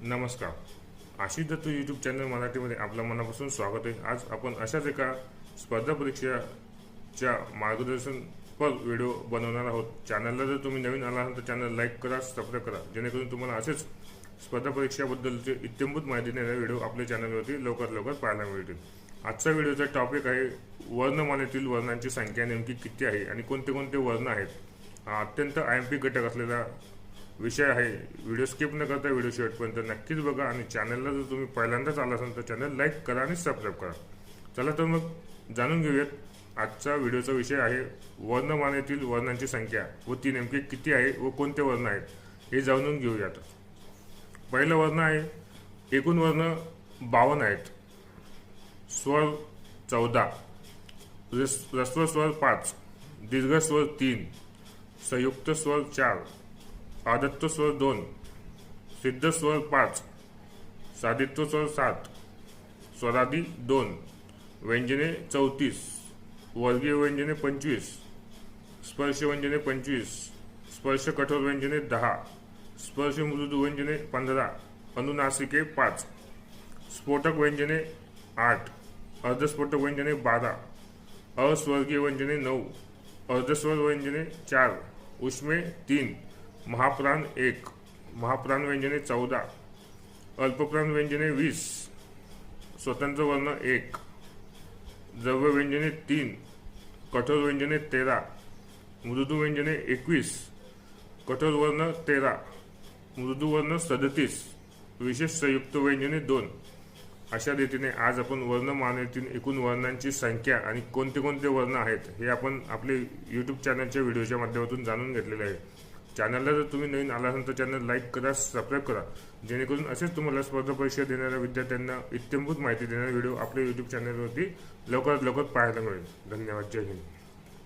नमस्कार. Ashish Datta YouTube channel मराठीमध्ये आपलं मनापासून स्वागत आहे. आज आपण अशाच एका स्पर्धा परीक्षाच्या मार्गदर्शनपर व्हिडिओ बनवणार आहोत. चॅनलला जर तुम्ही नवीन आला असाल तर चॅनल लाईक करा सबस्क्राईब करा. जेणेकरून तुम्हाला असेच स्पर्धा परीक्षाबद्दलचे इत्यंभूत माहिती देणारे व्हिडिओ आपल्या चॅनलवरती लवकर लवकर पाहायला मिळतील. आजचा व्हिडिओचा टॉपिक आहे वर्णमालेतील वर्णांची संख्या नेमकी किती आहे आणि कोणते कोणते वर्ण आहेत? हा अत्यंत आय एम पी घटक असलेला विषय आहे. व्हिडिओ स्किप न करता व्हिडिओ शेवटपर्यंत नक्कीच बघा आणि चॅनलला जर तुम्ही पहिल्यांदाच आला असाल तर चॅनल लाईक करा आणि सबस्क्राईब करा. चला तर मग जाणून घेऊयात. आजचा व्हिडिओचा विषय आहे वर्णमानेतील वर्णांची संख्या व ती नेमकी किती आहे व कोणते वर्ण आहेत हे जाणून घेऊयात. पहिलं वर्ण आहे. एकूण वर्ण बावन्न आहेत. स्वर चौदा. रस्व स्वर पाच. दीर्घ स्वर तीन. संयुक्त स्वर चार. आदत्त स्वर दोन सिद्ध स्वर पाच साधित्व स्वर सात स्वरादी दोन व्यंजने चौतीस वर्गीय व्यंजने पंचवीस स्पर्श व्यंजने पंचवीस स्पर्श कठोर व्यंजने दहा स्पर्श मृदू व्यंजने पंधरा अनुनासिके पाच स्फोटक व्यंजने आठ अर्धस्फोटक व्यंजने बारा अस्वर्गीय व्यंजने नऊ अर्धस्वर व्यंजने चार उष्मे तीन महाप्राण एक महाप्राण व्यंजने चौदा अल्पप्राण व्यंजने वीस स्वतंत्र वर्ण एक द्रव्य व्यंजने तीन कठोर व्यंजने तेरा मृदू व्यंजने एकवीस कठोर वर्ण तेरा मृदू वर्ण सदतीस विशेष संयुक्त व्यंजने दोन. अशा रीतीने आज आपण वर्णमानेतील एकूण वर्णांची संख्या आणि कोणते कोणते वर्ण आहेत हे आपण आपले यूट्यूब चॅनलच्या व्हिडिओच्या माध्यमातून जाणून घेतलेले आहे. चॅनलला जर तुम्ही नवीन आला असाल तर चॅनल लाईक करा सबस्क्राईब करा. जेणेकरून असेच तुम्हाला स्पर्धा परीक्षा देणाऱ्या विद्यार्थ्यांना इत्यंभूत माहिती देणारे व्हिडिओ आपल्या यूट्यूब चॅनलवरती लवकरात लवकर पाहायला मिळेल. धन्यवाद. जय हिंद.